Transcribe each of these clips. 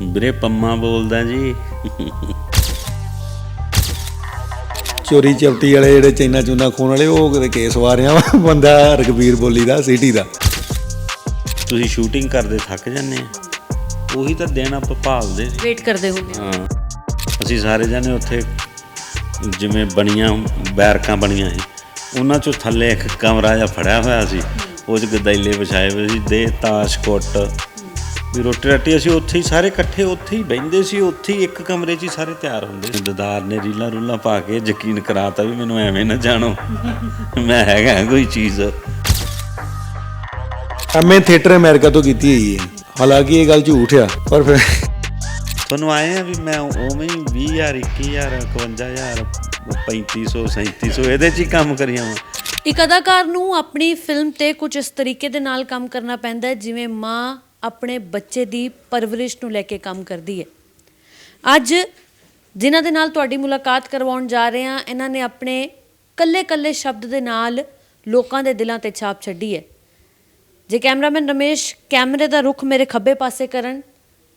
ਵੀਰੇ ਪੰਮਾ ਬੋਲਦਾ ਜੀ। ਚੋਰੀ ਚਪਟੀ ਵਾਲੇ ਜਿਹੜੇ ਚੈਨਾ ਚੂਨਾ ਖੋਣ ਵਾਲੇ ਉਹ ਕਿਤੇ ਕੇਸ ਵਾਰਿਆ ਵਾ? ਬੰਦਾ ਰਗਵੀਰ ਬੋਲੀ ਦਾ ਸਿਟੀ ਦਾ। ਤੁਸੀਂ ਸ਼ੂਟਿੰਗ ਕਰਦੇ ਥੱਕ ਜਾਂਦੇ ਆ। ਉਹੀ ਤਾਂ ਦਿਨ ਆਪਾਂ ਭਾਲਦੇ ਸੀ ਵੇਟ ਕਰਦੇ ਹੁੰਦੇ ਹਾਂ। ਅਸੀਂ ਸਾਰੇ ਜਾਣੇ ਉੱਥੇ ਜਿਵੇਂ ਬਣੀਆਂ ਬੈਰਕਾਂ ਬਣੀਆਂ ਸੀ। ਉਹਨਾਂ ਚੋਂ ਥੱਲੇ ਇੱਕ ਕਮਰਾ ਜਿਹਾ ਫੜਿਆ ਹੋਇਆ ਸੀ। ਉਹ 'ਚ ਗਦੈਲੇ ਵਿਛਾਏ ਹੋਏ ਸੀ। ਦੇ ਤਾਸ਼ ਕੁੱਟ। ਵੀ ਰੋਟੀ ਰਾਟੀ ਅਸੀਂ ਉੱਥੇ ਹੀ ਸਾਰੇ ਇਕੱਠੇ ਉੱਥੇ ਹੀ ਬਹਿੰਦੇ ਸੀ ਉੱਥੇ ਹੀ ਇੱਕ ਕਮਰੇ 'ਚ ਹੀ ਸਾਰੇ ਤਿਆਰ ਹੁੰਦੇ ਸੀ। ਦਦਾਰ ਨੇ ਰੀਲਾਂ ਰੂਲਾਂ ਪਾ ਕੇ ਯਕੀਨ ਕਰਾਤਾ ਵੀ ਮੈਨੂੰ ਐਵੇਂ ਨਾ ਜਾਣੋ। ਮੈਂ ਹੈਗਾ ਕੋਈ ਚੀਜ਼। ਐਮਏ ਥੀਏਟਰ ਅਮਰੀਕਾ ਤੋਂ ਕੀਤੀ ਹੋਈ ਹੈ। ਹਾਲਾਂਕਿ ਇਹ ਗੱਲ ਝੂਠ ਆ ਪਰ ਫਿਰ ਤੁਹਾਨੂੰ ਆਏ ਆ ਵੀ ਮੈਂ ਉਵੇਂ ਹੀ 20000 21000 51000 3500 3700 ਇਹਦੇ 'ਚ ਹੀ ਕੰਮ ਕਰੀਆਂ ਵਾਂ। ਇੱਕ ਅਦਾਕਾਰ ਨੂੰ ਆਪਣੀ ਫਿਲਮ ਤੇ ਕੁਝ ਇਸ ਤਰੀਕੇ ਦੇ ਨਾਲ ਕੰਮ ਕਰਨਾ ਪੈਂਦਾ ਹੈ ਜਿਵੇਂ ਮਾਂ ਆਪਣੇ ਬੱਚੇ ਦੀ ਪਰਵਰਿਸ਼ ਨੂੰ ਲੈ ਕੇ ਕੰਮ ਕਰਦੀ ਹੈ। ਅੱਜ ਜਿਨ੍ਹਾਂ ਦੇ ਨਾਲ ਤੁਹਾਡੀ ਮੁਲਾਕਾਤ ਕਰਵਾਉਣ ਜਾ ਰਹੇ ਹਾਂ ਇਹਨਾਂ ਨੇ ਆਪਣੇ ਕੱਲੇ-ਕੱਲੇ ਸ਼ਬਦ ਦੇ ਨਾਲ ਲੋਕਾਂ ਦੇ ਦਿਲਾਂ ਤੇ ਛਾਪ ਛੱਡੀ ਹੈ। ਜੇ ਕੈਮਰਾਮੈਨ ਰਮੇਸ਼ ਕੈਮਰੇ ਦਾ ਰੁਖ ਮੇਰੇ ਖੱਬੇ ਪਾਸੇ ਕਰਨ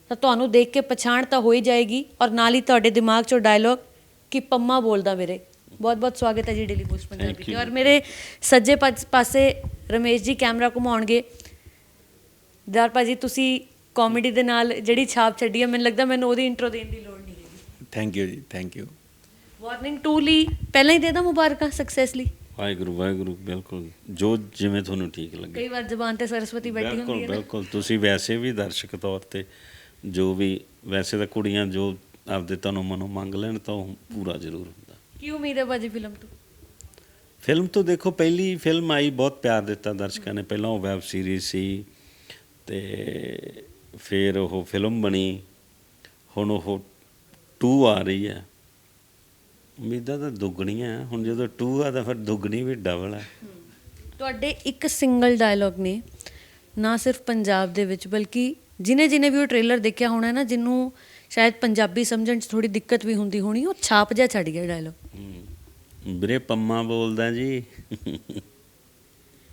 ਤਾਂ ਤੁਹਾਨੂੰ ਦੇਖ ਕੇ ਪਛਾਣ ਤਾਂ ਹੋ ਹੀ ਜਾਏਗੀ ਔਰ ਨਾਲ ਹੀ ਤੁਹਾਡੇ ਦਿਮਾਗ 'ਚੋਂ ਡਾਇਲੋਗ ਕਿ ਪੰਮਾ ਬੋਲਦਾ ਮੇਰੇ। ਬਹੁਤ ਬਹੁਤ ਸਵਾਗਤ ਹੈ ਜੀ ਡੇਲੀ ਪੋਸਟ ਪੰਜਾਬੀ ਤੇ। ਔਰ ਮੇਰੇ ਸੱਜੇ ਪਾਸ- ਪਾਸੇ ਰਮੇਸ਼ ਜੀ ਕੈਮਰਾ ਘੁਮਾਉਣਗੇ। ਦਰ ਭਾਜੀ ਤੁਸੀਂ ਕਾਮੇਡੀ ਦੇ ਨਾਲ ਜਿਹੜੀ ਛਾਪ ਛੱਡੀ ਹੈ ਮੈਨੂੰ ਲੱਗਦਾ ਮੈਨੂੰ ਉਹਦੀ ਇੰਟਰੋ ਦੇਣ ਦੀ ਲੋੜ ਨਹੀਂ ਹੈਗੀ। ਥੈਂਕ ਯੂ ਜੀ ਥੈਂਕ ਯੂ ਵਾਰਨਿੰਗ 2 ਲਈ ਪਹਿਲਾਂ ਹੀ ਦੇ ਦਾਂ ਮੁਬਾਰਕਾਂ ਸਕਸੈਸ ਲਈ ਵਾਹਿਗੁਰੂ ਵਾਹਿਗੁਰੂ ਬਿਲਕੁਲ। ਜੋ ਜਿਵੇਂ ਤੁਹਾਨੂੰ ਠੀਕ ਲੱਗੇ। ਕਈ ਵਾਰ ਜ਼ਬਾਨ ਤੇ ਸਰਸਵਤੀ ਬੈਠੀ ਹੁੰਦੀ ਬਿਲਕੁਲ ਹੈ ਨਾ। ਬਿਲਕੁਲ ਤੁਸੀਂ ਵੈਸੇ ਵੀ ਦਰਸ਼ਕ ਤੌਰ ਤੇ ਜੋ ਵੀ ਵੈਸੇ ਤਾਂ ਕੁੜੀਆਂ ਜੋ ਆਪਦੇ ਤੁਹਾਨੂੰ ਮਨੋਂ ਮੰਗ ਲੈਣ ਤਾਂ ਉਹ ਪੂਰਾ ਜ਼ਰੂਰ ਹੁੰਦਾ। ਕੀ ਉਮੀਦ ਹੈ ਭਾਜੀ ਫਿਲਮ ਤੋਂ? ਫਿਲਮ ਤੋਂ ਦੇਖੋ ਪਹਿਲੀ ਫਿਲਮ ਆਈ ਬਹੁਤ ਪਿਆਰ ਦਿੱਤਾ ਦਰਸ਼ਕਾਂ ਨੇ। ਪਹਿਲਾਂ ਉਹ ਵੈਬ ਸੀਰੀਜ਼ ਸੀ ਤੇ ਫਿਰ ਉਹ ਫਿਲਮ ਬਣੀ। ਹੁਣ ਉਹ 2 ਆ ਰਹੀ ਹੈ। ਉਮੀਦਾਂ ਤਾਂ ਦੁੱਗਣੀਆਂ। ਹੁਣ ਜਦੋਂ 2 ਆ ਤਾਂ ਫਿਰ ਦੁੱਗਣੀ ਵੀ ਡਬਲ ਹੈ। ਤੁਹਾਡੇ ਇੱਕ ਸਿੰਗਲ ਡਾਇਲੌਗ ਨੇ ਨਾ ਸਿਰਫ ਪੰਜਾਬ ਦੇ ਵਿੱਚ ਬਲਕਿ ਜਿਨੇ ਜਿਨੇ ਵੀ ਉਹ ਟ੍ਰੇਲਰ ਦੇਖਿਆ ਹੋਣਾ ਨਾ ਜਿਹਨੂੰ ਸ਼ਾਇਦ ਪੰਜਾਬੀ ਸਮਝਣ 'ਚ ਥੋੜੀ ਦਿੱਕਤ ਵੀ ਹੁੰਦੀ ਹੋਣੀ ਉਹ ਛਾਪ ਜਿਹਾ ਛੱਡ ਗਿਆ ਡਾਇਲੌਗ। ਵੀਰੇ ਪੰਮਾ ਬੋਲਦਾ ਜੀ।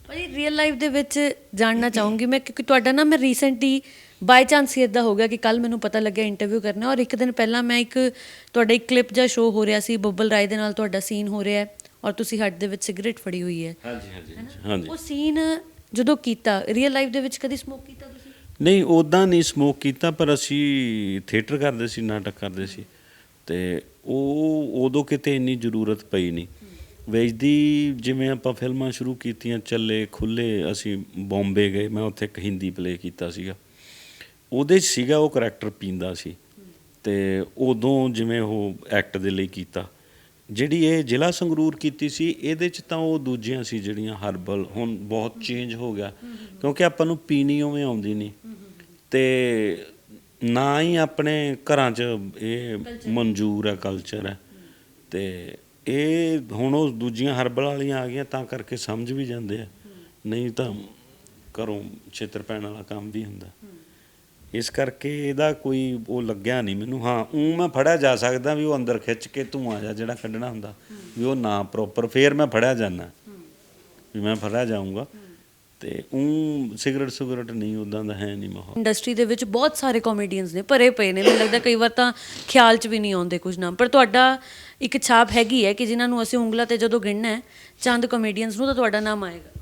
ਭਾਈ ਰੀਅਲ ਲਾਈਫ ਦੇ ਵਿੱਚ ਜਾਣਨਾ ਚਾਹੂੰਗੀ ਮੈਂ ਕਿਉਂਕਿ ਤੁਹਾਡਾ ਨਾ ਮੈਂ ਰੀਸੈਂਟਲੀ ਬਾਈ ਚਾਂਸ ਹੀ ਇਦਾਂ ਹੋ ਗਿਆ ਕਿ ਕੱਲ ਮੈਨੂੰ ਪਤਾ ਲੱਗਿਆ ਇੰਟਰਵਿਊ ਕਰਨਾ ਔਰ ਇੱਕ ਦਿਨ ਪਹਿਲਾਂ ਮੈਂ ਇੱਕ ਤੁਹਾਡਾ ਇੱਕ ਕਲਿੱਪ ਜਾਂ ਸ਼ੋਅ ਹੋ ਰਿਹਾ ਸੀ ਬੱਬਲ ਰਾਏ ਦੇ ਨਾਲ ਤੁਹਾਡਾ ਸੀਨ ਹੋ ਰਿਹਾ ਹੈ ਔਰ ਤੁਸੀਂ ਹੱਟ ਦੇ ਵਿੱਚ ਸਿਗਰਟ ਫੜੀ ਹੋਈ ਹੈ। ਹਾਂਜੀ ਹਾਂਜੀ ਹਾਂਜੀ ਉਹ ਸੀਨ ਜਦੋਂ ਕੀਤਾ ਰੀਅਲ ਲਾਈਫ ਦੇ ਵਿੱਚ ਕਦੀ ਸਮੋਕ ਕੀਤਾ ਤੁਸੀਂ? ਨਹੀਂ ਉਦਾਂ ਨਹੀਂ ਸਮੋਕ ਕੀਤਾ ਪਰ ਅਸੀਂ ਥੀਏਟਰ ਕਰਦੇ ਸੀ ਨਾਟਕ ਕਰਦੇ ਸੀ। ਤੇ ਉਹ ਉਦੋਂ ਕਿਤੇ ਇੰਨੀ ਜ਼ਰੂਰਤ ਪਈ ਨਹੀਂ। ਵੇਚਦੀ ਜਿਵੇਂ ਆਪਾਂ ਫਿਲਮਾਂ ਸ਼ੁਰੂ ਕੀਤੀਆਂ ਚੱਲੇ ਖੁੱਲੇ ਅਸੀਂ ਬੰਬੇ ਗਏ ਮੈਂ ਉੱਥੇ ਇੱਕ ਹਿੰਦੀ ਪਲੇ ਕੀਤਾ ਸੀਗਾ। ਉਹਦੇ 'ਚ ਸੀਗਾ ਉਹ ਕਰੈਕਟਰ ਪੀਂਦਾ ਸੀ ਤੇ ਉਦੋਂ ਜਿਵੇਂ ਉਹ ਐਕਟ ਦੇ ਲਈ ਕੀਤਾ। ਜਿਹੜੀ ਇਹ ਜ਼ਿਲ੍ਹਾ ਸੰਗਰੂਰ ਕੀਤੀ ਸੀ ਇਹਦੇ 'ਚ ਤਾਂ ਉਹ ਦੂਜੀਆਂ ਸੀ ਜਿਹੜੀਆਂ ਹਰਬਲ ਹੁਣ ਬਹੁਤ ਚੇਂਜ ਹੋ ਗਿਆ। ਕਿਉਂਕਿ ਆਪਾਂ ਨੂੰ ਪੀਣੀ ਉਵੇਂ ਆਉਂਦੀ ਨਹੀਂ। ਤੇ ਨਾ ਹੀ ਆਪਣੇ ਘਰਾਂ 'ਚ ਇਹ ਮਨਜ਼ੂਰ ਹੈ ਕਲਚਰ ਹੈ ਤੇ ਇਹ ਹੁਣ ਉਹ ਦੂਜੀਆਂ ਹਰਬਲ ਵਾਲੀਆਂ ਆ ਗਈਆਂ, ਤਾਂ ਕਰਕੇ ਸਮਝ ਵੀ ਜਾਂਦੇ ਆ। ਨਹੀਂ ਤਾਂ ਘਰੋਂ ਛੇਤਰ ਪੈਣ ਵਾਲਾ ਕੰਮ ਵੀ ਹੁੰਦਾ। ਇਸ ਕਰਕੇ ਇਹਦਾ ਕੋਈ ਉਹ ਲੱਗਿਆ ਨਹੀਂ ਮੈਨੂੰ। ਹਾਂ ਉਹ ਮੈਂ ਫੜਿਆ ਜਾ ਸਕਦਾ ਵੀ ਉਹ ਅੰਦਰ ਖਿੱਚ ਕੇ ਤੂੰ ਆ ਜਿਹੜਾ ਕੱਢਣਾ ਹੁੰਦਾ। ਵੀ ਉਹ ਨਾ ਪ੍ਰੋਪਰ ਫੇਰ ਮੈਂ ਫੜਿਆ ਜਾਣਾ ਵੀ ਮੈਂ ਫੜਿਆ ਜਾਊਂਗਾ। ਤੇ ਉਹ ਸਿਗਰਟ ਸਿਗਰਟ ਨਹੀਂ ਉਦਾਂ ਦਾ ਹੈ ਨਹੀਂ ਮਾਹੌਲ। ਇੰਡਸਟਰੀ ਦੇ ਵਿੱਚ ਬਹੁਤ ਸਾਰੇ ਕਾਮੇਡੀਅਨਸ ਨੇ ਭਰੇ ਪਏ ਨੇ। ਮੈਨੂੰ ਲੱਗਦਾ ਕਈ ਵਾਰ ਤਾਂ ਖਿਆਲ 'ਚ ਵੀ ਨਹੀਂ ਆਉਂਦੇ ਕੁਝ ਨਾਮ ਪਰ ਤੁਹਾਡਾ ਇੱਕ ਛਾਪ ਹੈਗੀ ਹੈ ਕਿ ਜਿਨ੍ਹਾਂ ਨੂੰ ਅਸੀਂ ਉਂਗਲਾਂ ਤੇ ਜਦੋਂ ਗਿਣਨਾ ਹੈ ਚੰਦ ਕਾਮੇਡੀਅਨਸ ਨੂੰ ਤਾਂ ਤੁਹਾਡਾ ਨਾਮ ਆਏਗਾ।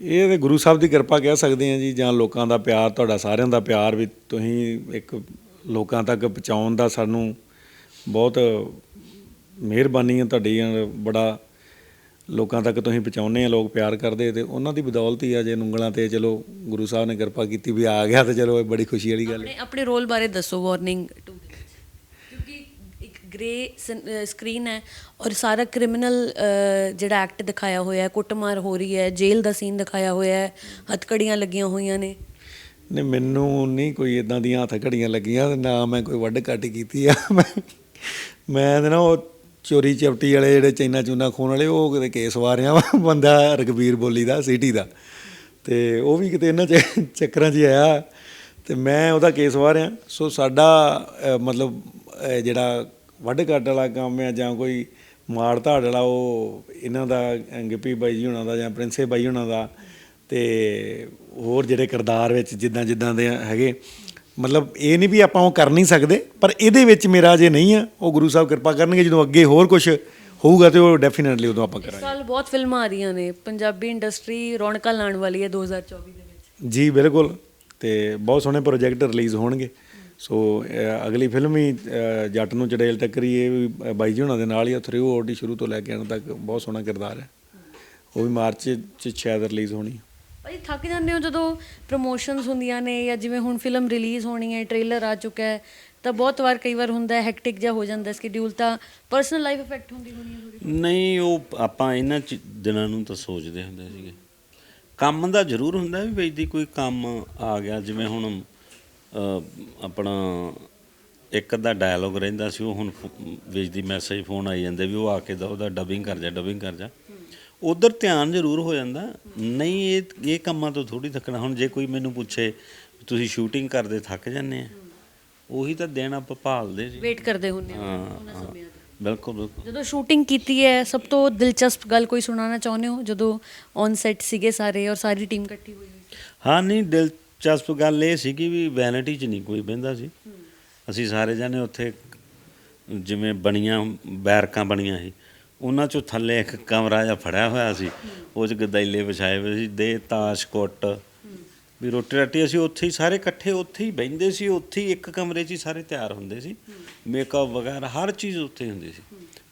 ਇਹ ਤੇ ਗੁਰੂ ਸਾਹਿਬ ਦੀ ਕਿਰਪਾ ਕਹਿ ਸਕਦੇ ਆ ਜੀ ਜਾਂ ਲੋਕਾਂ ਦਾ ਪਿਆਰ ਤੁਹਾਡਾ ਸਾਰਿਆਂ ਦਾ ਪਿਆਰ ਵੀ ਤੁਸੀਂ ਇੱਕ ਲੋਕਾਂ ਤੱਕ ਪਹੁੰਚਾਉਣ ਦਾ ਸਾਨੂੰ ਬਹੁਤ ਮਿਹਰਬਾਨੀ ਹੈ। ਤੁਹਾਡੀ ਬੜਾ ਲੋਕਾਂ ਤੱਕ ਤੁਸੀਂ ਪਹੁੰਚਾਉਂਦੇ ਆ ਲੋਕ ਪਿਆਰ ਕਰਦੇ ਤੇ ਉਹਨਾਂ ਦੀ ਬਦੌਲਤ ਹੀ ਆ ਜੇ ਉਂਗਲਾਂ ਤੇ ਚਲੋ ਗੁਰੂ ਸਾਹਿਬ ਨੇ ਕਿਰਪਾ ਕੀਤੀ ਵੀ ਆ ਗਿਆ ਤੇ ਚਲੋ ਇਹ ਬੜੀ ਖੁਸ਼ੀ ਵਾਲੀ ਗੱਲ ਹੈ। ਆਪਣੇ ਆਪਣੇ ਰੋਲ ਬਾਰੇ ਦੱਸੋ ਵਾਰਨਿੰਗ 2 ਦੇ ਵਿੱਚ ਕਿਉਂਕਿ ਇੱਕ ਗ੍ਰੇ ਸਕਰੀਨ ਹੈ ਔਰ ਸਾਰਾ ਕ੍ਰਿਮੀਨਲ ਜਿਹੜਾ ਐਕਟ ਦਿਖਾਇਆ ਹੋਇਆ ਹੈ ਕੁੱਟਮਾਰ ਹੋ ਰਹੀ ਹੈ ਜੇਲ੍ਹ ਦਾ ਸੀਨ ਦਿਖਾਇਆ ਹੋਇਆ ਹੈ ਹੱਥਕੜੀਆਂ ਲੱਗੀਆਂ ਹੋਈਆਂ ਨੇ। ਨੇ ਮੈਨੂੰ ਨਹੀਂ ਕੋਈ ਇਦਾਂ ਦੀਆਂ ਹੱਥ ਘੜੀਆਂ ਲੱਗੀਆਂ ਨਾ ਮੈਂ ਕੋਈ ਵੱਢ ਕੱਟ ਕੀਤੀ ਆ ਮੈਂ ਮੈਂ ਨਾ ਉਹ ਚੋਰੀ ਚਪਟੀ ਵਾਲੇ ਜਿਹੜੇ ਚੈਨਾ ਚੂਨਾ ਖੋਣ ਵਾਲੇ, ਉਹ ਕਿਤੇ ਕੇਸ ਵਾਰਿਆ ਵਾ ਬੰਦਾ ਰਗਵੀਰ ਬੋਲੀ ਦਾ, ਸਿਟੀ ਦਾ। ਤੇ ਉਹ ਵੀ ਕਿਤੇ ਇਹਨਾਂ ਚ ਚੱਕਰਾਂ 'ਚ ਆਇਆ। ਤੇ ਮੈਂ ਉਹਦਾ ਕੇਸ ਵਾਰਿਆ। ਸੋ ਸਾਡਾ ਮਤਲਬ ਜਿਹੜਾ ਵੱਢ ਕੱਟ ਵਾਲਾ ਕੰਮ ਆ ਜਾਂ ਕੋਈ ਮਾਰ ਧਾੜ ਵਾਲਾ, ਉਹ ਇਹਨਾਂ ਦਾ, ਗਿੱਪੀ ਬਾਈ ਜੀ ਹੁਣਾਂ ਦਾ ਜਾਂ ਪ੍ਰਿੰਸੇ ਬਾਈ ਹੁਣਾਂ ਦਾ ਤੇ ਹੋਰ ਜਿਹੜੇ ਕਿਰਦਾਰ ਵਿੱਚ ਜਿੱਦਾਂ ਜਿੱਦਾਂ ਦੇ ਹੈਗੇ ਮਤਲਬ ਇਹ ਨਹੀਂ ਵੀ ਆਪਾਂ ਉਹ ਕਰ ਨਹੀਂ ਸਕਦੇ ਪਰ ਇਹਦੇ ਵਿੱਚ ਮੇਰਾ ਜੇ ਨਹੀਂ ਆ ਉਹ ਗੁਰੂ ਸਾਹਿਬ ਕਿਰਪਾ ਕਰਨਗੇ ਜਦੋਂ ਅੱਗੇ ਹੋਰ ਕੁਝ ਹੋਊਗਾ ਤੇ ਉਹ ਡੈਫੀਨਿਟਲੀ ਉਦੋਂ ਆਪਾਂ ਇਸ ਕਰਾਂਗੇ। ਸਾਲ ਬਹੁਤ ਫਿਲਮਾਂ ਆ ਰਹੀਆਂ ਨੇ ਪੰਜਾਬੀ ਇੰਡਸਟਰੀ ਰੌਣਕਾਂ ਲਾਉਣ ਵਾਲੀ ਹੈ 2024 ਦੇ ਵਿੱਚ। ਜੀ ਬਿਲਕੁਲ ਤੇ ਬਹੁਤ ਸੋਹਣੇ ਪ੍ਰੋਜੈਕਟ ਰਿਲੀਜ਼ ਹੋਣਗੇ। ਸੋ ਅਗਲੀ ਫਿਲਮ ਹੀ ਜੱਟ ਨੂੰ ਚੜੇਲ ਟੱਕਰੀ ਇਹ ਵੀ ਬਾਈ ਜੀ ਹੁਣਾਂ ਦੇ ਨਾਲ ਹੀ ਆ ਥਰੂ ਓਡੀ ਸ਼ੁਰੂ ਤੋਂ ਲੈ ਕੇ ਅੰਤ ਤੱਕ ਬਹੁਤ ਸੋਹਣਾ ਕਿਰਦਾਰ ਹੈ। ਉਹ ਵੀ ਮਾਰਚ ਚ ਸ਼ਾਇਦ ਰਿਲੀਜ਼ ਹੋਣੀ। ਭਾਈ ਥੱਕ ਜਾਂਦੇ ਹੋ ਜਦੋਂ ਪ੍ਰੋਮੋਸ਼ਨਸ ਹੁੰਦੀਆਂ ਨੇ ਜਾਂ ਜਿਵੇਂ ਹੁਣ ਫਿਲਮ ਰਿਲੀਜ਼ ਹੋਣੀ ਹੈ ਟ੍ਰੇਲਰ ਆ ਚੁੱਕਾ ਹੈ ਤਾਂ ਬਹੁਤ ਵਾਰ ਕਈ ਵਾਰ ਹੁੰਦਾ ਹੈ ਹੈਕਟਿਕ ਜਿਹਾ ਹੋ ਜਾਂਦਾ ਸ਼ਡਿਊਲ ਤਾਂ ਪਰਸਨਲ ਲਾਈਫ ਇਫੈਕਟ ਹੁੰਦੀ ਹੋਣੀ ਹੈ ਥੋੜੀ ਨਹੀਂ ਉਹ ਆਪਾਂ ਇਹਨਾਂ ਚ- ਦਿਨਾਂ ਨੂੰ ਤਾਂ ਸੋਚਦੇ ਹੁੰਦੇ ਸੀਗੇ। ਕੰਮ ਦਾ ਜ਼ਰੂਰ ਹੁੰਦਾ ਵੀ ਬਈ ਦੀ ਕੋਈ ਕੰਮ ਆ ਗਿਆ ਜਿਵੇਂ ਹੁਣ ਅਹ, ਆਪਣਾ ਇੱਕ ਅੱਧਾ ਡਾਇਲੋਗ ਰਹਿੰਦਾ ਸੀ ਉਹ ਹੁਣ ਵੇਚ ਮੈਸੇਜ ਫੋਨ ਆਈ ਜਾਂਦੇ ਵੀ ਉਹ ਆ ਕੇ ਦਾ ਉਹਦਾ ਡਬਿੰਗ ਕਰ ਜਾ ਡਬਿੰਗ ਕਰ ਜਾ। ਉਧਰ ਧਿਆਨ ਜ਼ਰੂਰ ਹੋ ਜਾਂਦਾ। ਨਹੀਂ ਇਹ ਇਹ ਕੰਮਾਂ ਤੋਂ ਥੋੜੀ ਥੱਕਣਾ। ਹੁਣ ਜੇ ਕੋਈ ਮੈਨੂੰ ਪੁੱਛੇ ਤੁਸੀਂ ਸ਼ੂਟਿੰਗ ਕਰਦੇ ਥੱਕ ਜਾਂਦੇ ਆ ਉਹੀ ਤਾਂ ਦਿਨ ਆਪਾਂ ਭਾਲਦੇ ਸੀ ਵੇਟ ਕਰਦੇ ਹੁੰਦੇ ਹੋ ਹਾਂ ਉਹਨਾਂ ਹਾਂ। ਸਮਿਆਂ ਦੀ ਬਿਲਕੁਲ ਬਿਲਕੁਲ। ਜਦੋਂ ਸ਼ੂਟਿੰਗ ਕੀਤੀ ਹੈ ਸਭ ਤੋਂ ਦਿਲਚਸਪ ਗੱਲ ਕੋਈ ਸੁਣਾਉਣਾ ਚਾਹੁੰਦੇ ਹੋ? ਜਦੋਂ ਔਨ ਸੈਟ ਸੀਗੇ ਸਾਰੇ ਔਰ ਸਾਰੀ ਟੀਮ ਇਕੱਠੀ ਹੋਈ ਹੋਈ ਹਾਂ ਨਹੀਂ ਦਿਲਚਸਪ ਗੱਲ ਇਹ ਸੀ ਕਿ ਵੀ ਵੈਨਿਟੀ 'ਚ ਨਹੀਂ ਕੋਈ ਬਹਿੰਦਾ ਸੀ। ਅਸੀਂ ਸਾਰੇ ਜਾਣੇ ਉੱਥੇ ਜਿਵੇਂ ਬਣੀਆਂ ਬੈਰਕਾਂ ਬਣੀਆਂ ਸੀ। ਉਹਨਾਂ 'ਚੋਂ ਥੱਲੇ ਇੱਕ ਕਮਰਾ ਜਿਹਾ ਫੜਿਆ ਹੋਇਆ ਸੀ। ਉਹ 'ਚ ਗਦਾਈਲੇ ਵਿਛਾਏ ਹੋਏ ਸੀ, ਦੇ ਤਾਸ਼, ਕੁੱਟ। ਵੀ ਰੋਟੀ ਰਾਟੀ ਅਸੀਂ ਉੱਥੇ ਹੀ ਸਾਰੇ ਇਕੱਠੇ ਉੱਥੇ ਹੀ ਬਹਿੰਦੇ ਸੀ, ਉੱਥੇ ਹੀ ਇੱਕ ਕਮਰੇ 'ਚ ਹੀ ਸਾਰੇ ਤਿਆਰ ਹੁੰਦੇ ਸੀ। ਮੇਕਅਪ ਵਗੈਰਾ ਹਰ ਚੀਜ਼ ਉੱਥੇ ਹੀ ਹੁੰਦੀ ਸੀ।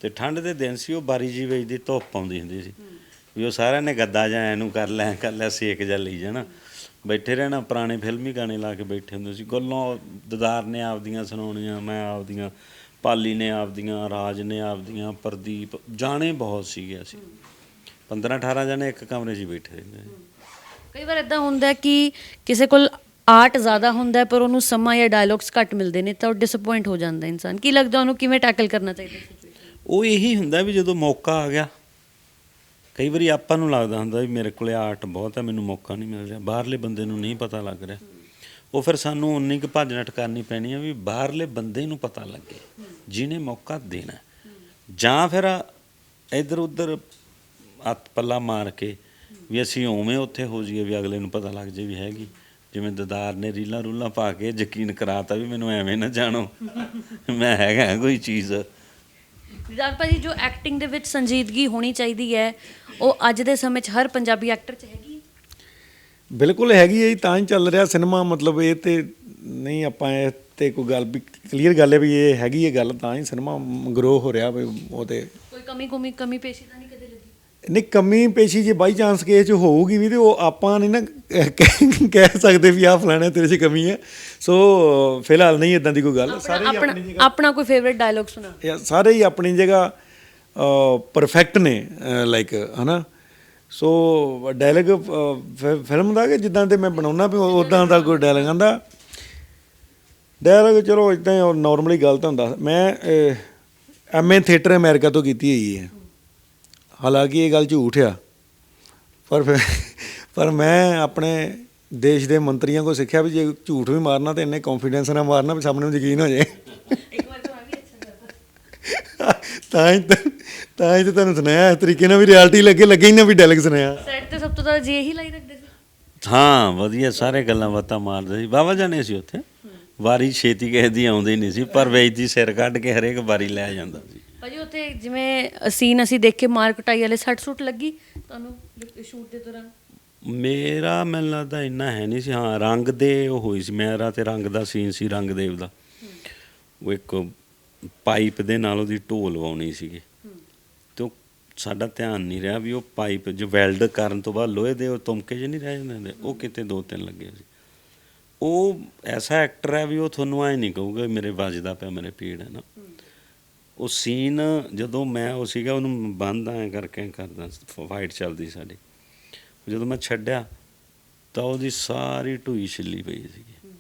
ਤੇ ਠੰਡ ਦੇ ਦਿਨ ਸੀ, ਉਹ ਬਾਰੀ ਜੀ ਵੇਚਦੀ, ਧੁੱਪ ਆਉਂਦੀ ਹੁੰਦੀ ਸੀ। ਵੀ ਉਹ ਸਾਰਿਆਂ ਨੇ ਗੱਦਾ ਜਾਂ ਐਨੂੰ ਕਰ ਲੈ ਕਰ ਲੈ, ਸੇਕ ਜਾਂ ਲਈ ਜਾਣਾ। ਬੈਠੇ ਰਹਿਣਾ, ਪੁਰਾਣੇ ਫਿਲਮੀ ਗਾਣੇ ਲਾ ਕੇ ਬੈਠੇ ਹੁੰਦੇ ਸੀ। ਗੱਲਾਂ, ਦਦਾਰ ਨੇ ਆਪਦੀਆਂ ਸੁਣਾਉਣੀਆਂ, ਮੈਂ ਆਪਦੀਆਂ। ਪਾਲੀ ਨੇ ਆਪਦੀਆਂ ਰਾਜ ਨੇ ਆਪਦੀਆਂ ਪ੍ਰਦੀਪ ਜਾਣੇ ਬਹੁਤ ਸੀਗੇ ਅਸੀਂ। 15 18 ਜਣੇ ਇੱਕ ਕਮਰੇ 'ਚ ਹੀ ਬੈਠੇ ਰਹਿੰਦੇ ਕਈ ਵਾਰ ਇਦਾਂ ਹੁੰਦਾ ਕਿ ਕਿਸੇ ਕੋਲ ਆਰਟ ਜ਼ਿਆਦਾ ਹੁੰਦਾ ਪਰ ਉਹਨੂੰ ਸਮਾਂ ਜਾਂ ਡਾਇਲੌਗਸ ਘੱਟ ਮਿਲਦੇ ਨੇ ਤਾਂ ਉਹ ਡਿਸਪਾਇੰਟ ਹੋ ਜਾਂਦਾ ਇਨਸਾਨ। ਕੀ ਲੱਗਦਾ ਉਹਨੂੰ ਕਿਵੇਂ ਟੈਕਲ ਕਰਨਾ ਚਾਹੀਦਾ? ਉਹ ਇਹੀ ਹੁੰਦਾ ਵੀ ਜਦੋਂ ਮੌਕਾ ਆ ਗਿਆ ਕਈ ਵਾਰੀ ਆਪਾਂ ਨੂੰ ਲੱਗਦਾ ਹੁੰਦਾ ਵੀ ਮੇਰੇ ਕੋਲੇ ਆਰਟ ਬਹੁਤ ਹੈ ਮੈਨੂੰ ਮੌਕਾ ਨਹੀਂ ਮਿਲ ਰਿਹਾ। ਬਾਹਰਲੇ ਬੰਦੇ ਨੂੰ ਨਹੀਂ ਪਤਾ ਲੱਗ ਰਿਹਾ। ਉਹ ਫਿਰ ਸਾਨੂੰ ਉਨੀ ਕੁ ਭੱਜ ਨੱਠ ਪੈਣੀ ਹੈ ਵੀ ਬਾਹਰਲੇ ਬੰਦੇ ਨੂੰ ਪਤਾ ਲੱਗੇ, ਜਿਹਨੇ ਮੌਕਾ ਦੇਣਾ। ਜਾਂ ਫਿਰ ਇੱਧਰ ਉੱਧਰ ਹੱਥ ਪੱਲਾ ਮਾਰ ਕੇ ਵੀ ਅਸੀਂ ਉਵੇਂ ਉੱਥੇ ਹੋ ਜਾਈਏ ਵੀ ਅਗਲੇ ਨੂੰ ਪਤਾ ਲੱਗ ਜੇ ਵੀ ਹੈਗੀ। ਜਿਵੇਂ ਦਦਾਰ ਨੇ ਰੀਲਾਂ ਰੂਲਾਂ ਪਾ ਕੇ ਯਕੀਨ ਕਰਾਤਾ ਵੀ ਮੈਨੂੰ ਐਵੇਂ ਨਾ ਜਾਣੋ। ਮੈਂ ਹੈਗਾ ਕੋਈ ਚੀਜ਼। ਰਿਜ਼ਾਲ ਭਾਜੀ, ਜੋ ਐਕਟਿੰਗ ਦੇ ਵਿੱਚ ਸੰਜੀਦਗੀ ਹੋਣੀ ਚਾਹੀਦੀ ਹੈ, ਉਹ ਅੱਜ ਦੇ ਸਮੇਂ 'ਚ ਹਰ ਪੰਜਾਬੀ ਐਕਟਰ 'ਚ ਹੈਗੀ ਹੈ ਬਿਲਕੁਲ ਹੈਗੀ ਹੈ ਜੀ, ਤਾਂ ਹੀ ਚੱਲ ਰਿਹਾ ਸਿਨੇਮਾ ਮਤਲਬ ਇਹ ਤੇ ਨਹੀਂ ਆਪਾਂ ਇਹ ਤੇ ਕੋਈ ਗੱਲ ਵੀ ਕਲੀਅਰ ਗੱਲ ਹੈ ਵੀ ਇਹ ਹੈਗੀ ਹੈ ਗੱਲ ਤਾਂ ਹੀ ਸਿਨੇਮਾ ਗਰੋ ਹੋ ਰਿਹਾ ਵੀ ਉਹ ਤੇ ਕੋਈ ਕਮੀ ਕੁਮੀ ਕਮੀ ਪੇਸ਼ੀ ਤਾਂ ਨਹੀਂ ਕਦੇ ਲੱਗੀ? ਨਹੀਂ ਕਮੀ ਪੇਸ਼ੀ ਜੇ ਬਾਈ ਚਾਂਸ ਕੇਸ ਚ ਹੋਊਗੀ ਵੀ ਤੇ ਉਹ ਆਪਾਂ ਨਹੀਂ ਨਾ ਕਹਿ ਕਹਿ ਸਕਦੇ ਵੀ ਆਹ ਫਲਾਣਾ ਤੇਰੇ 'ਚ ਕਮੀ ਹੈ। ਸੋ ਫਿਲਹਾਲ ਨਹੀਂ ਇਦਾਂ ਦੀ ਕੋਈ ਗੱਲ। ਸਾਰੇ ਹੀ ਆਪਣਾ ਆਪਣੀ ਜਗ੍ਹਾ ਆਪਣਾ ਕੋਈ ਫੇਵਰਿਟ ਡਾਇਲੌਗ ਸੁਣਾ। ਸਾਰੇ ਹੀ ਆਪਣੀ ਜਗ੍ਹਾ ਪਰਫੈਕਟ ਨੇ ਲਾਈਕ ਹਨਾ? ਸੋ ਡਾਇਲੌਗ ਫਿਲਮ ਦਾ ਕਿ ਜਿੱਦਾਂ ਤੇ ਮੈਂ ਬਣਾਉਣਾ ਵੀ ਉਦਾਂ ਦਾ ਕੋਈ ਡਾਇਲੌਗ ਆਂਦਾ। ਡਾਇਲੌਗ ਚਲੋ ਇਦਾਂ ਨਾਰਮਲੀ ਗੱਲ ਤਾਂ ਹੁੰਦਾ। ਮੈਂ ਐਮਏ ਥੀਏਟਰ ਅਮਰੀਕਾ ਤੋਂ ਕੀਤੀ ਹੋਈ ਹੈ। ਹਾਲਾਂਕਿ ਇਹ ਗੱਲ ਝੂਠ ਆ। ਪਰ ਫਿਰ, ਪਰ ਮੈਂ ਆਪਣੇ ਦੇਸ਼ ਦੇ ਮੰਤਰੀਆਂ ਕੋਲ ਸਿੱਖਿਆ ਵੀ ਜੇ ਝੂਠ ਵੀ ਮਾਰਨਾ ਤੇ ਇੰਨੇ ਕੌਨਫੀਡੈਂਸ ਨਾਲ ਮਾਰਨਾ ਵੀ ਸਾਹਮਣੇ ਨੂੰ ਯਕੀਨ ਹੋ ਜਾਏ। ਤਾਂ ਹੀ ਤਾਂ ਤਾਂ ਹੀ ਤਾਂ ਤੁਹਾਨੂੰ ਸੁਣਾਇਆ ਇਸ ਤਰੀਕੇ ਨਾਲ ਵੀ ਰਿਐਲਿਟੀ ਲੱਗੇ ਲੱਗੇ ਹੀ ਨਾ ਵੀ ਡਾਇਲੌਗ ਸੁਣਾਇਆ ਸੈਟ ਤੇ ਸਭ ਤੋਂ ਜ਼ਿਆਦਾ ਜੀ ਇਹੀ ਲਾਈ ਰੱਖਦੇ ਸੀ। ਹਾਂ ਵਧੀਆ ਸਾਰੇ ਗੱਲਾਂ ਬਾਤਾਂ ਮਾਰਦੇ ਸੀ। ਬਾਬਾ ਜਾਣੇ ਸੀ ਉੱਥੇ। ਵਾਰੀ ਛੇਤੀ ਕਿਸੇ ਦੀ ਆਉਂਦੀ ਨਹੀਂ ਸੀ ਪਰ ਵੇਚ ਦੀ ਸਿਰ ਕੱਢ ਕੇ ਹਰੇਕ ਵਾਰੀ ਲੈ ਜਾਂਦਾ ਸੀ। ਭਾਜੀ ਉੱਥੇ ਜਿਵੇਂ ਸੀਨ ਅਸੀਂ ਦੇਖ ਕੇ ਮਾਰ ਕਟਾਈ ਵਾਲੇ ਸੱਟ ਸੁੱਟ ਲੱਗੀ? ਤੁਹਾਨੂੰ ਸ਼ੂਟ ਦੇ ਦੌਰਾਨ? ਮੇਰਾ ਮੈਨੂੰ ਲੱਗਦਾ ਇੰਨਾ ਹੈ ਨਹੀਂ ਸੀ। ਹਾਂ ਰੰਗ ਦੇ ਉਹ ਹੋਈ ਸੀ। ਮੇਰਾ ਤੇ ਰੰਗ ਦਾ ਸੀਨ ਸੀ ਰੰਗ ਦੇਵ ਦਾ। ਉਹ ਇੱਕ ਪਾਈਪ ਦੇ ਨਾਲ ਉਹਦੀ ਢੋਲ ਲਵਾਉਣੀ ਸੀਗੀ। ਤੇ ਉਹ ਸਾਡਾ ਧਿਆਨ ਨਹੀਂ ਰਿਹਾ ਵੀ ਉਹ ਪਾਈਪ ਜੋ ਵੈਲਡ ਕਰਨ ਤੋਂ ਬਾਅਦ ਲੋਹੇ ਦੇ ਉਹ ਤੁਮਕੇ ਜਿਹੇ ਨਹੀਂ ਰਹਿ ਜਾਂਦੇ ਉਹ ਕਿਤੇ ਦੋ ਤਿੰਨ ਲੱਗੇ ਸੀ। ਉਹ ਐਸਾ ਐਕਟਰ ਹੈ ਵੀ ਉਹ ਤੁਹਾਨੂੰ ਐ ਨਹੀਂ ਕਹੂਗਾ ਮੇਰੇ ਵੱਜਦਾ ਪਿਆ ਮੇਰੇ ਪੀੜ ਹੈ ਨਾ। ਉਹ ਸੀਨ ਜਦੋਂ ਮੈਂ ਉਹ ਸੀਗਾ ਉਹਨੂੰ ਬੰਦ ਐ ਕਰਕੇ ਕਰਦਾ ਫਾਈਟ ਚੱਲਦੀ ਸਾਡੀ। ਜਦੋਂ ਮੈਂ ਛੱਡਿਆ ਤਾਂ ਉਹਦੀ ਸਾਰੀ ਢੂਈ ਛਿੱਲੀ ਪਈ ਸੀਗੀ।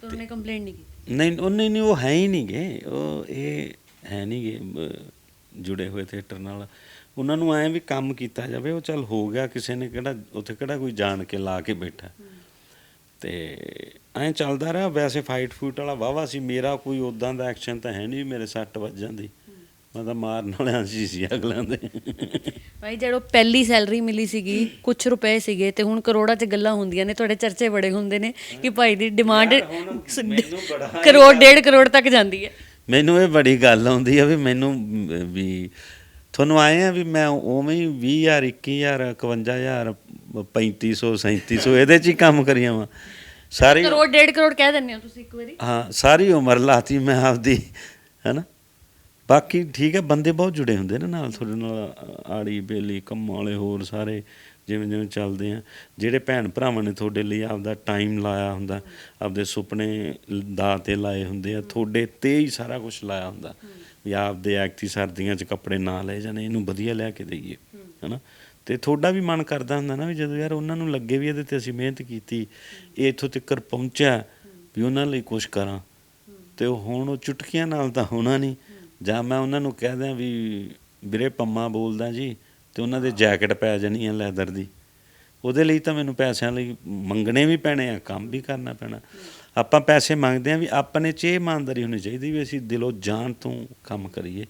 ਤਾਂ ਉਹਨੇ ਕੰਪਲੇਂਟ ਨਹੀਂ ਕੀਤੀ? ਨਹੀਂ, ਉਹ ਨਹੀਂ ਨਹੀਂ, ਉਹ ਹੈ ਹੀ ਨਹੀਂ ਗੇ। ਉਹ ਇਹ ਹੈ ਨਹੀਂ ਗੇ ਜੁੜੇ ਹੋਏ ਥੀਏਟਰ ਨਾਲ। ਉਹਨਾਂ ਨੂੰ ਐ ਵੀ ਕੰਮ ਕੀਤਾ ਜਾਵੇ, ਉਹ ਚੱਲ ਹੋ ਗਿਆ, ਕਿਸੇ ਨੇ ਕਿਹੜਾ, ਉੱਥੇ ਕਿਹੜਾ ਕੋਈ ਜਾਣ ਕੇ ਲਾ ਕੇ ਬੈਠਾ। ਤੇ ਐਂ ਚੱਲਦਾ ਰਿਹਾ, ਵੈਸੇ ਫਾਈਟ ਫੂਟ ਵਾਲਾ ਵਾਵਾ ਸੀ, ਮੇਰਾ ਕੋਈ ਉਦਾਂ ਦਾ ਐਕਸ਼ਨ ਤਾਂ ਹੈ ਨਹੀਂ ਵੀ ਮੇਰੇ ਸੱਟ ਵੱਜ ਜਾਂਦੀ। ਮੈਂ ਤਾਂ ਮਾਰਨ ਵਾਲਿਆਂ ਹੀ ਸੀ ਅਗਲਿਆਂ ਦੇ। ਭਾਈ ਜਦੋਂ ਪਹਿਲੀ ਸੈਲਰੀ ਮਿਲੀ ਸੀਗੀ ਕੁਝ ਰੁਪਏ ਸੀਗੇ ਤੇ ਹੁਣ ਕਰੋੜਾਂ 'ਚ ਗੱਲਾਂ ਹੁੰਦੀਆਂ ਨੇ ਤੁਹਾਡੇ ਚਰਚੇ ਬੜੇ ਹੁੰਦੇ ਨੇ ਕਿ ਭਾਈ ਦੀ ਡਿਮਾਂਡ ਕਰੋੜ ਡੇਢ ਕਰੋੜ ਤੱਕ ਜਾਂਦੀ ਹੈ। ਮੈਨੂੰ ਇਹ ਬੜੀ ਗੱਲ ਆਉਂਦੀ ਆ ਵੀ ਮੈਨੂੰ ਵੀ ਤੁਹਾਨੂੰ ਆਏ ਆ ਵੀ ਮੈਂ ਉਵੇਂ ਹੀ 20000 21000 51000 3500 3700 ਇਹਦੇ 'ਚ ਹੀ ਕੰਮ ਕਰੀ ਜਾਵਾਂ ਸਾਰੀ ਕਰੋੜ ਡੇਢ ਕਰੋੜ ਕਹਿ ਦਿੰਦੇ ਹੋ ਤੁਸੀਂ ਇੱਕ ਵਾਰੀ। ਹਾਂ ਸਾਰੀ ਉਮਰ ਲਾਤੀ ਮੈਂ ਆਪਦੀ ਹੈਨਾ? ਬਾਕੀ ਠੀਕ ਹੈ, ਬੰਦੇ ਬਹੁਤ ਜੁੜੇ ਹੁੰਦੇ ਨੇ ਨਾਲ, ਤੁਹਾਡੇ ਨਾਲ ਆੜੀ ਬੇਲੀ, ਕੰਮਾਂ ਵਾਲੇ ਹੋਰ ਸਾਰੇ ਜਿਵੇਂ ਜਿਵੇਂ ਚੱਲਦੇ ਆ। ਜਿਹੜੇ ਭੈਣ ਭਰਾਵਾਂ ਨੇ ਤੁਹਾਡੇ ਲਈ ਆਪਦਾ ਟਾਈਮ ਲਾਇਆ ਹੁੰਦਾ, ਆਪਦੇ ਸੁਪਨੇ ਦਾ ਤੇ ਲਾਏ ਹੁੰਦੇ ਆ, ਤੁਹਾਡੇ ਤੇ ਹੀ ਸਾਰਾ ਕੁਝ ਲਾਇਆ ਹੁੰਦਾ। ਵੀ ਆਪਦੇ ਐਕਤੀ ਸਰਦੀਆਂ 'ਚ ਕੱਪੜੇ ਨਾ ਲੈ ਜਾਣੇ, ਇਹਨੂੰ ਵਧੀਆ ਲੈ ਕੇ ਦਈਏ, ਹੈਨਾ। ਤੇ ਤੁਹਾਡਾ ਵੀ ਮਨ ਕਰਦਾ ਹੁੰਦਾ ਨਾ ਵੀ ਜਦੋਂ ਯਾਰ ਉਹਨਾਂ ਨੂੰ ਲੱਗੇ ਵੀ ਇਹਦੇ ਤੇ ਅਸੀਂ ਮਿਹਨਤ ਕੀਤੀ, ਇਹ ਇੱਥੋਂ ਤੱਕ ਪਹੁੰਚਿਆ ਵੀ ਉਹਨਾਂ ਲਈ ਕੁਝ ਕਰਾਂ। ਤੇ ਉਹ ਹੁਣ ਉਹ ਚੁਟਕੀਆਂ ਨਾਲ ਤਾਂ ਹੋਣਾ ਨਹੀਂ। ਜਾਂ ਮੈਂ ਉਹਨਾਂ ਨੂੰ ਕਹਿ ਦਿਆਂ ਵੀ ਵੀਰੇ ਪੰਮਾ ਬੋਲਦਾ ਜੀ ਤੇ ਉਹਨਾਂ ਦੇ ਜੈਕਟ ਪੈ ਜਾਣੀ ਆ ਲੈਦਰ ਦੀ। ਉਹਦੇ ਲਈ ਤਾਂ ਮੈਨੂੰ ਪੈਸਿਆਂ ਲਈ ਮੰਗਣੇ ਵੀ ਪੈਣੇ ਆ, ਕੰਮ ਵੀ ਕਰਨਾ ਪੈਣਾ। ਆਪਾਂ ਪੈਸੇ ਮੰਗਦੇ ਆ ਵੀ ਆਪਣੇ 'ਚ ਇਹ ਇਮਾਨਦਾਰੀ ਹੋਣੀ ਚਾਹੀਦੀ ਵੀ ਅਸੀਂ ਦਿਲੋਂ ਜਾਨ ਤੋਂ ਕੰਮ ਕਰੀਏ।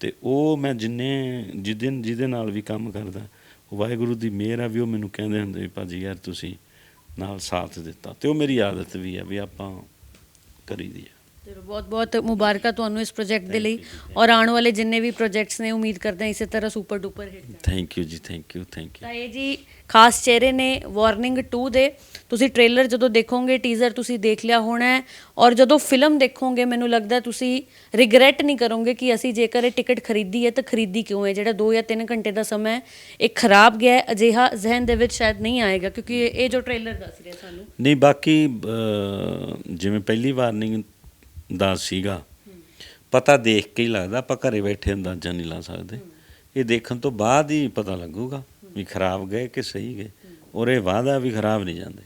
ਤੇ ਉਹ ਮੈਂ ਜਿੰਨੇ ਜਿਹਦੇ ਜਿਹਦੇ ਨਾਲ ਵੀ ਕੰਮ ਕਰਦਾ, ਵਾਹਿਗੁਰੂ ਦੀ ਮਿਹਰ ਆ ਵੀ ਉਹ ਮੈਨੂੰ ਕਹਿੰਦੇ ਹੁੰਦੇ ਵੀ ਭਾਜੀ ਯਾਰ ਤੁਸੀਂ ਨਾਲ ਸਾਥ ਦਿੱਤਾ। ਤੇ ਉਹ ਮੇਰੀ ਆਦਤ ਵੀ ਆ ਵੀ ਆਪਾਂ ਕਰੀਦੀ ਆ। ਚਲੋ ਬਹੁਤ ਬਹੁਤ ਮੁਬਾਰਕਾਂ ਤੁਹਾਨੂੰ ਇਸ ਪ੍ਰੋਜੈਕਟ ਦੇ ਲਈ ਔਰ ਆਉਣ ਵਾਲੇ ਜਿੰਨੇ ਵੀ ਪ੍ਰੋਜੈਕਟਸ ਨੇ ਉਮੀਦ ਕਰਦੇ ਹਾਂ ਇਸੇ ਤਰ੍ਹਾਂ super duper hit thank you ਜੀ ਥੈਂਕ ਯੂ ਥੈਂਕ ਯੂ ਤਾਂ ਇਹ ਜੀ ਖਾਸ ਚਿਹਰੇ ਨੇ ਵਾਰਨਿੰਗ 2 ਦੇ। ਤੁਸੀਂ ਟ੍ਰੇਲਰ ਜਦੋਂ ਦੇਖੋਗੇ ਟੀਜ਼ਰ ਤੁਸੀਂ ਦੇਖ ਲਿਆ ਹੋਣਾ ਹੈ ਔਰ ਜਦੋਂ ਫਿਲਮ ਦੇਖੋਗੇ ਮੈਨੂੰ ਲੱਗਦਾ ਤੁਸੀਂ ਰਿਗਰੈਟ ਨਹੀਂ ਕਰੋਗੇ ਕਿ ਅਸੀਂ ਜੇਕਰ ਇਹ ਟਿਕਟ ਖਰੀਦੀ ਹੈ ਤਾਂ ਖਰੀਦੀ ਕਿਉਂ ਹੈ? ਜਿਹੜਾ 2 ਜਾਂ 3 ਘੰਟੇ ਦਾ ਸਮਾਂ ਹੈ ਇਹ ਖਰਾਬ ਗਿਆ ਹੈ ਅਜਿਹਾ ਜ਼ਿਹਨ ਦੇ ਵਿੱਚ ਸ਼ਾਇਦ ਨਹੀਂ ਆਏਗਾ ਕਿਉਂਕਿ ਇਹ ਇਹ ਜੋ ਟ੍ਰੇਲਰ ਦੱਸ ਰਿਹਾ ਸਾਨੂੰ। ਨਹੀਂ ਬਾਕੀ ਅਹ, ਜਿਵੇਂ ਪਹਿਲੀ ਵਾਰਨਿੰਗ ਦਾ ਸੀਗਾ। ਪਤਾ ਦੇਖ ਕੇ ਹੀ ਲੱਗਦਾ, ਆਪਾਂ ਘਰੇ ਬੈਠੇ ਅੰਦਾਜ਼ਾ ਨਹੀਂ ਲਾ ਸਕਦੇ। ਇਹ ਦੇਖਣ ਤੋਂ ਬਾਅਦ ਹੀ ਪਤਾ ਲੱਗੂਗਾ ਵੀ ਖਰਾਬ ਗਏ ਕਿ ਸਹੀ ਗਏ। ਔਰ ਇਹ ਵਾਅਦਾ ਵੀ ਖਰਾਬ ਨਹੀਂ ਜਾਂਦੇ।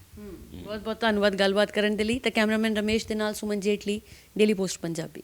ਬਹੁਤ ਬਹੁਤ ਧੰਨਵਾਦ ਗੱਲਬਾਤ ਕਰਨ ਦੇ ਲਈ। ਤਾਂ ਕੈਮਰਾਮੈਨ ਰਮੇਸ਼ ਦੇ ਨਾਲ ਸੁਮਨ ਜੇਟਲੀ, ਡੇਲੀ ਪੋਸਟ ਪੰਜਾਬੀ।